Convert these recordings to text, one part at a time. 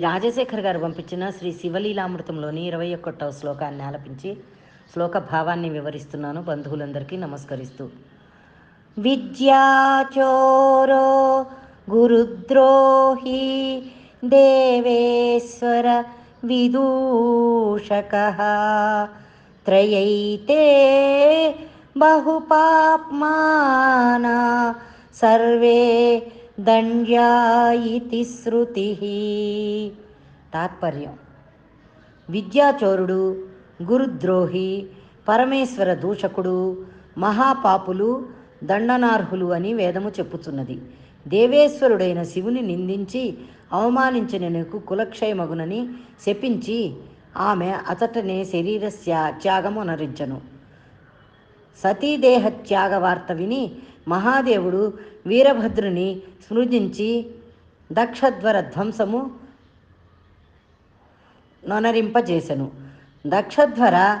రాజశేఖర్ గారు పంపించిన శ్రీ శివలీలామృతంలోని ఇరవై ఒకటవ శ్లోకాన్ని ఆలపించి శ్లోక భావాన్ని వివరిస్తున్నాను. బంధువులందరికీ నమస్కరిస్తూ. విద్యాచోరో గురుద్రోహి దేవేశ్వర విదూషక త్రయైతే బహుపాప్మానా సర్వే దండ్యా ఇతి శృతి. తాత్పర్యం. విద్యాచోరుడు గురుద్రోహి పరమేశ్వర దూషకుడు మహాపాపులు దండనార్హులు అని వేదము చెప్పుచున్నది. దేవేశ్వరుడైన శివుని నిందించి అవమానించిన నీకు కులక్షయమగునని శపించి ఆమె అతటనే శరీర త్యాగమునరించను సతీదేహ త్యాగ వార్త విని మహాదేవుడు వీరభద్రుని స్మృజించి దక్షధ్వర ధ్వంసము నొనరింపజేసెను. దక్షధ్వర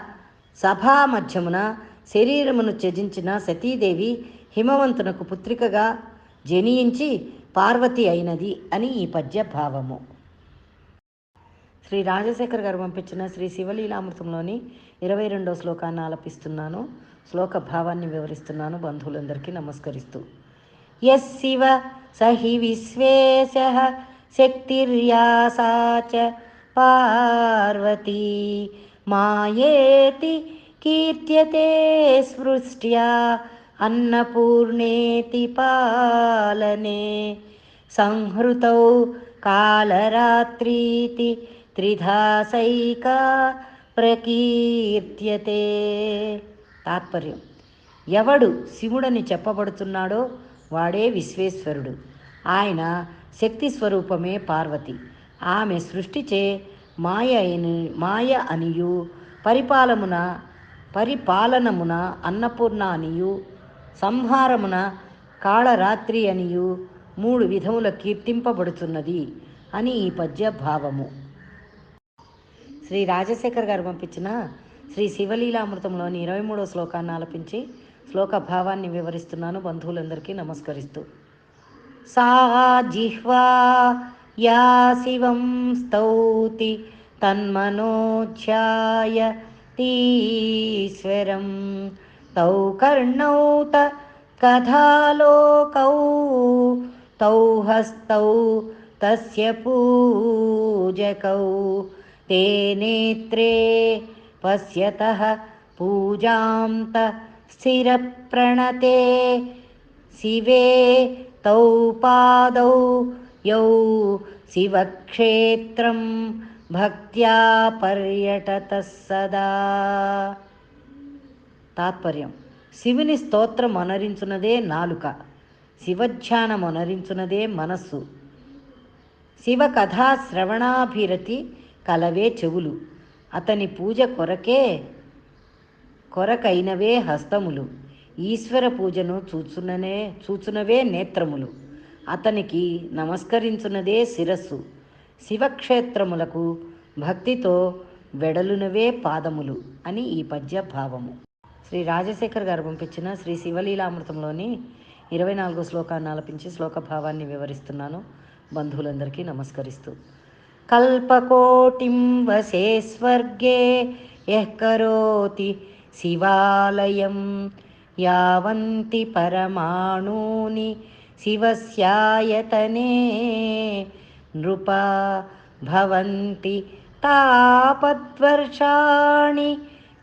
సభా మధ్యమున శరీరమును త్యజించిన సతీదేవి హిమవంతునకు పుత్రికగా జనించి పార్వతి అయినది అని ఈ పద్య భావము శ్రీ రాజశేఖర్ గారు పంపించిన శ్రీ శివలీలామృతంలోని ఇరవై రెండో శ్లోకాన్ని ఆలపిస్తున్నాను. శ్లోక భావాన్ని వివరిస్తున్నాను. బంధువులందరికీ నమస్కరిస్తూ. యశివ సహి విశ్వేశ శక్తిర్యాసా చ పార్వతీ మాయేతి కీర్త్యతే స్పృష్ట్యా అన్నపూర్ణేతి పాలనే సంహృతౌ కాలరాత్రీతి త్రిధాసైకా ప్రకీర్త్యతే. తాత్పర్యం. ఎవడు శివుడని చెప్పబడుతున్నాడో వాడే విశ్వేశ్వరుడు. ఆయన శక్తి స్వరూపమే పార్వతి. ఆమె సృష్టిచే మాయ అని మాయ అనియు పరిపాలమున పరిపాలనమున అన్నపూర్ణ అనియు సంహారమున కాళరాత్రి అనియు మూడు విధముల కీర్తింపబడుతున్నది అని ఈ పద్య భావము శ్రీ రాజశేఖర్ గారు పంపించిన శ్రీ శివలీలామృతంలోని ఇరవై మూడో శ్లోకాన్ని ఆలపించి శ్లోక భావాన్ని వివరిస్తున్నాను బంధువులందరికీ నమస్కరిస్తూ సా జిహ్వా యా శివం స్తౌతి తన్మనోధ్యాయ తీశ్వరం తౌ కర్ణౌ త కథాలోకౌ తౌ హస్తౌ తస్య పూజకౌ ते नेत्रे पश्यतः पूजां त स्थिरप्रणते शिवे तौ पादौ यौ शिवक्षेत्रं భక్త్యా పర్యటత సదా తాత్పర్యం శివుని స్తోత్రం అనరించున్నదే నాలుక శివధ్యానం అనరించున్నదే మనస్సు శివ కథా శ్రవణాభిరతి కలవే చెవులు అతని పూజ కొరకే కొరకైనవే హస్తములు. ఈశ్వర పూజను చూచుననే చూచునవే నేత్రములు. అతనికి నమస్కరించున్నదే శిరస్సు. శివక్షేత్రములకు భక్తితో వెడలునవే పాదములు అని ఈ పద్య భావము శ్రీ రాజశేఖర్ గారు పంపించిన శ్రీ శివలీలామృతంలోని ఇరవై నాలుగో శ్లోకాన్ని ఆలపించి శ్లోక భావాన్ని వివరిస్తున్నాను. బంధువులందరికీ నమస్కరిస్తూ కల్పకోటిం వసే స్వర్గే యః కరోతి శివాలయం యావంతి పరమాణూని శివస్యాయతనే నృపా భవంతి తాపద్వర్షాణి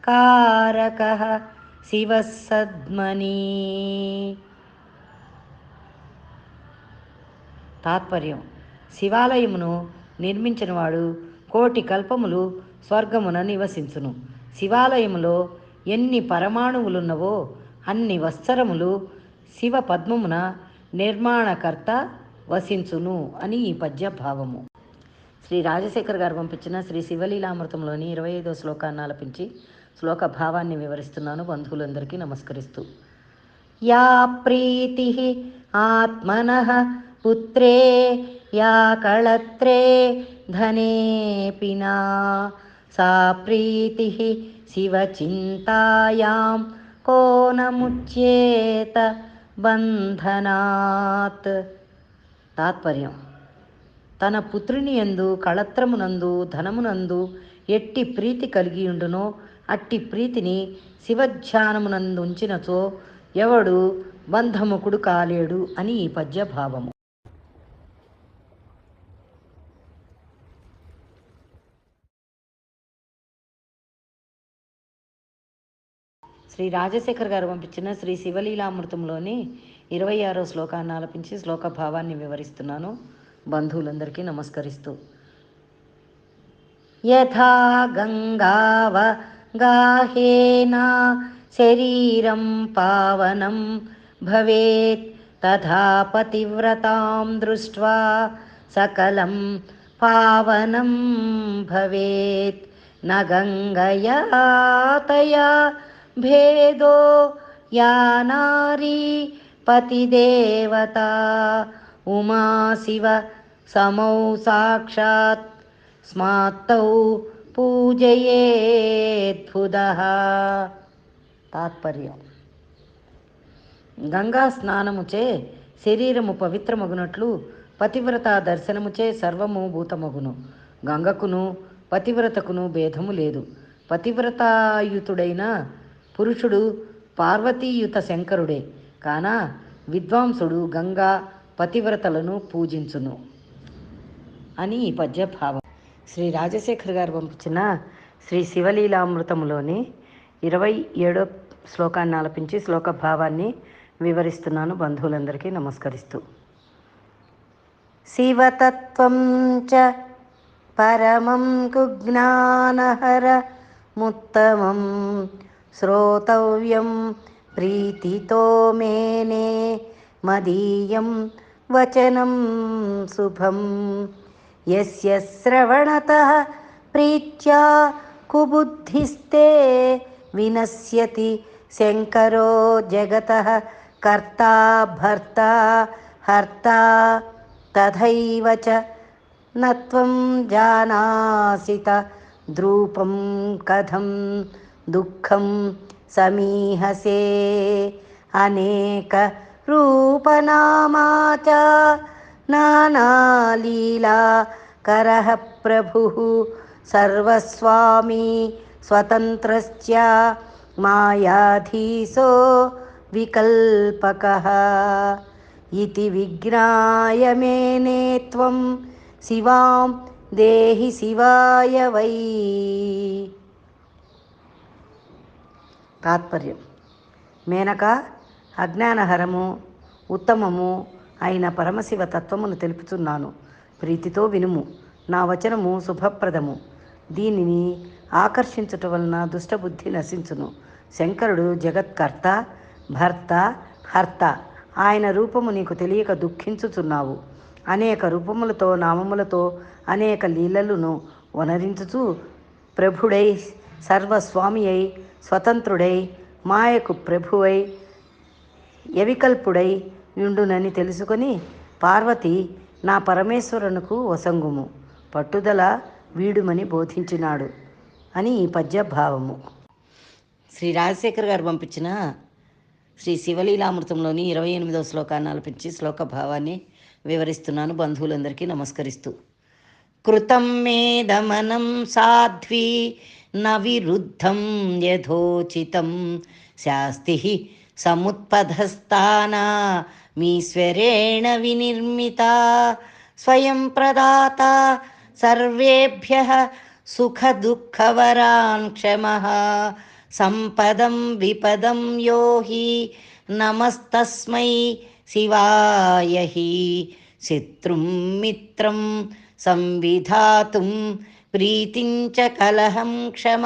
కారక శివసద్మని తాత్పర్యం శివాలయమును నిర్మించినవాడు కోటి కల్పములు స్వర్గమున నివసించును. శివాలయములో ఎన్ని పరమాణువులున్నవో అన్ని వత్సరములు శివ పద్మమున నిర్మాణకర్త వసించును అని ఈ పద్య భావము శ్రీ రాజశేఖర్ గారు పంపించిన శ్రీ శివలీలామృతంలోని ఇరవై ఐదో శ్లోకాన్ని ఆలపించి శ్లోక భావాన్ని వివరిస్తున్నాను. బంధువులందరికీ నమస్కరిస్తూ. యా ప్రీతి ఆత్మన పుత్రే యా కళత్రే ధనేపినా సా ప్రీతి को न मुच्येत బంధనాత్ తాత్పర్యం తన పుత్రుని యందు కళత్రమునందు ధనమునందు ఎట్టి ప్రీతి కలిగియుండునో అట్టి ప్రీతిని శివధ్యానమునందు ఉంచినచో ఎవడు బంధముకుడు కాలేడు అని ఈ పద్యభావము. శ్రీ రాజశేఖర్ గారు పంపించిన శ్రీ శివలీలామృతంలోని ఇరవై ఆరో శ్లోకాన్ని ఆలపించి శ్లోక భావాన్ని వివరిస్తున్నాను. బంధువులందరికీ నమస్కరిస్తూ. యథా గంగావ గాహేనా శరీరం పావనం భవేత్ తథా పతివ్రతాం దృష్ట్వా సకలం పావనం భవేత్. న గంగయా భేదో యా నారీ పతిదేవతా ఉమాశివ సమౌ సాక్షాత్ స్మాత్తౌ పూజయేద్భుదః తాత్పర్యం గంగా స్నానముచే శరీరము పవిత్రమగునట్లు పతివ్రత దర్శనముచే సర్వము భూతమగును। గంగకును పతివ్రతకును భేదము లేదు। పతివ్రతాయుతుడైన పురుషుడు పార్వతీయుత శంకరుడే కాన విద్వాంసుడు గంగా పతివ్రతలను పూజించును అని ఈ పద్య భావం శ్రీ రాజశేఖర్ గారు పంపించిన శ్రీ శివలీలామృతములోని ఇరవై ఏడో శ్లోకాన్ని ఆలపించి శ్లోక భావాన్ని వివరిస్తున్నాను. బంధువులందరికీ నమస్కరిస్తూ. శివతత్వం చ పరమం కుజ్ఞానహర ముత్తమం श्रोतव्यं प्रीतितो मेने मदीयं वचनं शुभं। यस्य श्रवणतः प्रीत्या कुबुद्धिस्ते विनश्यति शङ्करो जगतः कर्ता भर्ता हर्ता तथैव च न त्वं जानासित द्रूपं कथम्। दुःखं समीहसे। अनेकरूपनामा च नानालीलाकरः प्रभुः। सर्वस्वामी स्वतन्त्रश्च मायाधीशो विकल्पकः। इति विज्ञाय मेने त्वं शिवां देहि शिवाय वै। తాత్పర్యం. మేనక అజ్ఞానహరము ఉత్తమము అయిన పరమశివ తత్వమును తెలుపుతున్నాను. ప్రీతితో వినుము. నా వచనము శుభప్రదము. దీనిని ఆకర్షించుట వలన దుష్టబుద్ధి నశించును. శంకరుడు జగత్కర్త భర్త హర్త ఆయన రూపము నీకు తెలియక దుఃఖించుచున్నావు. అనేక రూపములతో నామములతో అనేక లీలలను వనరించుచు ప్రభుడై సర్వస్వామి అయి స్వతంత్రుడై మాయకు ప్రభువై యవికల్పుడై యుండునని తెలుసుకొని పార్వతి నా పరమేశ్వరునకు వసంగుము పట్టుదల వీడుమని బోధించినాడు అని ఈ పద్య భావము శ్రీ రాజశేఖర్ గారు పంపించిన శ్రీ శివలీలామృతంలోని ఇరవై ఎనిమిదవ శ్లోకాన్ని ఆలపించి శ్లోక భావాన్ని వివరిస్తున్నాను. బంధువులందరికీ నమస్కరిస్తూ. కృతం మేధమనం సాధ్వీ न विरुद्धं यथोचितं शास्तिः समुत्पथस्थानामीश्वरेण विनिर्मिता स्वयं प्रदाता सर्वेभ्यः सुखदुःखवरान् क्षमः। सम्पदं विपदं यो हि नमस्तस्मै शिवाय हि। शत्रुं मित्रं संविधातुं ప్రీతిం చ కలహం క్షమ.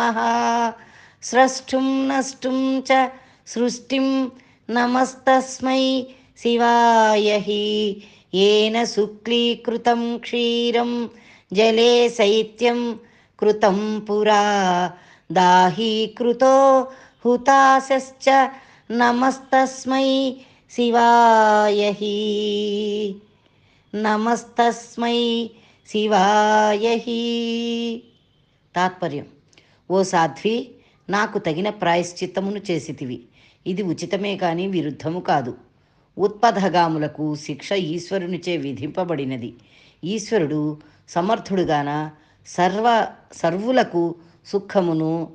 స్రష్టుం నష్టుం చ సృష్టిం నమస్తస్మై శివాయ హి. ఏన శుక్లీకృతం క్షీరం జలే శైత్యం కృతం పురా. దాహీకృతో హుతాశశ్చ నమస్తస్మై శివాయ హి. నమస్తస్మై శివాయహి. తాత్పర్యం. ఓ సాధ్వి నాకు తగిన ప్రాయశ్చిత్తమును చేసితివి. ఇది ఉచితమే కానీ విరుద్ధము కాదు. ఉత్పథగాములకు శిక్ష ఈశ్వరునిచే విధింపబడినది. ఈశ్వరుడు సమర్థుడుగాన సర్వ సర్వులకు సుఖమును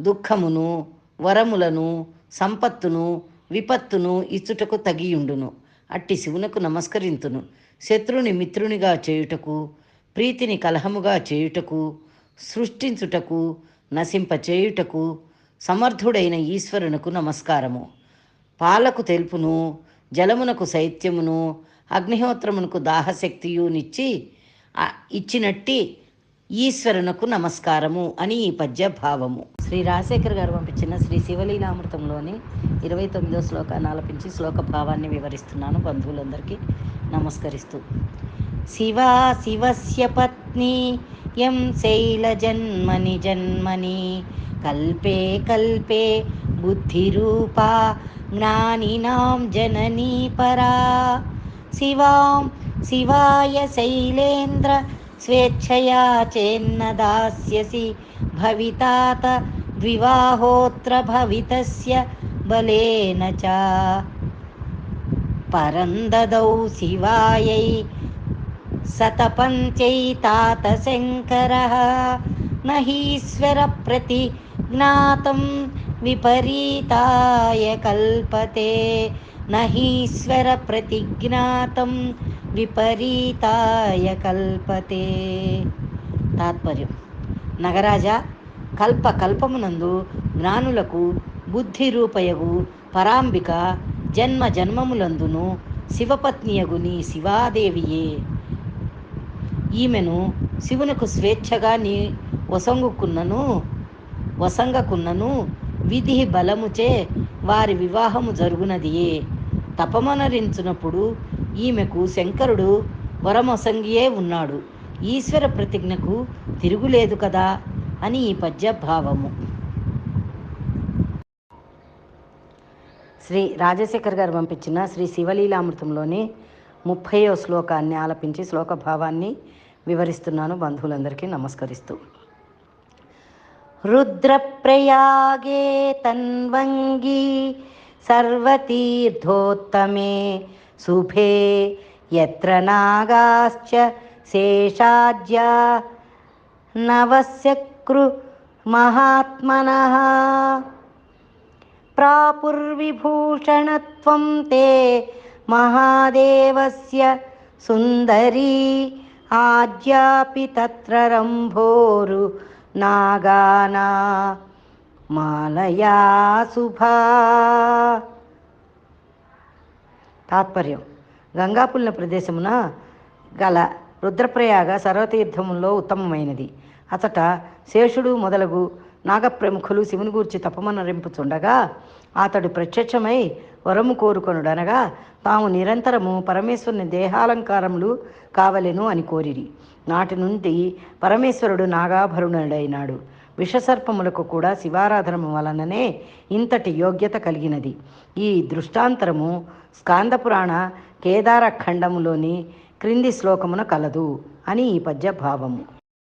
దుఃఖమును వరములను సంపత్తును విపత్తును ఇచ్చుటకు తగియుండును. అట్టి శివునకు నమస్కరింతును. శత్రుని మిత్రునిగా చేయుటకు ప్రీతిని కలహముగా చేయుటకు సృష్టించుటకు నశింపచేయుటకు సమర్థుడైన ఈశ్వరునకు నమస్కారము. పాలకు తెలుపును జలమునకు శైత్యమును అగ్నిహోత్రమునకు దాహశక్తియునిచ్చి నిచ్చి ఇచ్చినట్టి ఈశ్వరునకు నమస్కారము అని ఈ పద్య భావము శ్రీ రాజశేఖర్ గారు పంపించిన శ్రీ శివలీలామృతంలోని ఇరవై తొమ్మిదో శ్లోకాన్ని ఆలపించి శ్లోక భావాన్ని వివరిస్తున్నాను బంధువులందరికీ. నమస్కరిస్తూ शिवा शिवस्य पत्नी यं शैलजन्मनि जन्मनि। कल्पे कल्पे बुद्धिरूपा ज्ञानिनां जननी परा। शिवां शिवाय शैलेन्द्र स्वेच्छया चेन्न दास्यसि। भवितात भवितातद्विवाहोत्र भवितस्य बलेन च। परं ददौ शिवायै సతపంచైతాత శంకర నహీశ్వర ప్రతి జ్ఞాతం విపరీతాయ కల్పతే నహీశ్వర ప్రతిజ్ఞాతం విపరీతాయ కల్పతే. తాత్పర్యం. నగరాజా కల్ప కల్పమునందు జ్ఞానులకు బుద్ధి రూపయగు పరాంబిక జన్మ జన్మములందును శివపత్నియగు నీ శివాదేవియే. ఈమెను శివునకు స్వేచ్ఛగా నీ వసంగుకున్నను వసంగకున్నను విధి బలముచే వారి వివాహము జరుగునదియే. తపమనరించినప్పుడు ఈమెకు శంకరుడు వరమొసంగియే ఉన్నాడు. ఈశ్వర ప్రతిజ్ఞకు తిరుగులేదు కదా అని ఈ పద్య భావము శ్రీ రాజశేఖర్ గారు పంపించిన శ్రీ శివలీలామృతంలోని ముప్పయో శ్లోకాన్ని ఆలపించి శ్లోక భావాన్ని వివరిస్తున్నాను. బంధువులందరికీ నమస్కరిస్తూ. రుద్రప్రయాగే తన్వంగి సర్వతీర్థోత్తమే శుభే ఎత్ర నాగాశ్చ శేషాజ్యా నవస్యక్రు మహాత్మన. ప్రాపుర్విభూషణత్వం తే महादेवस्य सुन्दरी ఆజ్యాపి తత్ర రంభోరు నాగానా మాలయా శుభా తాత్పర్యం. గంగాపుల్న ప్రదేశమున గల రుద్రప్రయాగ సర్వతీర్థములో ఉత్తమమైనది. అతట శేషుడు మొదలగు నాగప్రముఖులు శివుని గూర్చి తపమనరింపుచుండగా అతడు ప్రత్యక్షమై వరము కోరుకొనుడనగా తాము నిరంతరము పరమేశ్వరుని దేహాలంకారములు కావలెను అని కోరిరి. నాటి నుండి పరమేశ్వరుడు నాగాభరణుడైనాడు. విషసర్పములకు కూడా శివారాధనము వలననే ఇంతటి యోగ్యత కలిగినది. ఈ దృష్టాంతరము స్కాందపురాణ కేదార ఖండములోని క్రింది శ్లోకమున కలదు అని ఈ పద్య భావము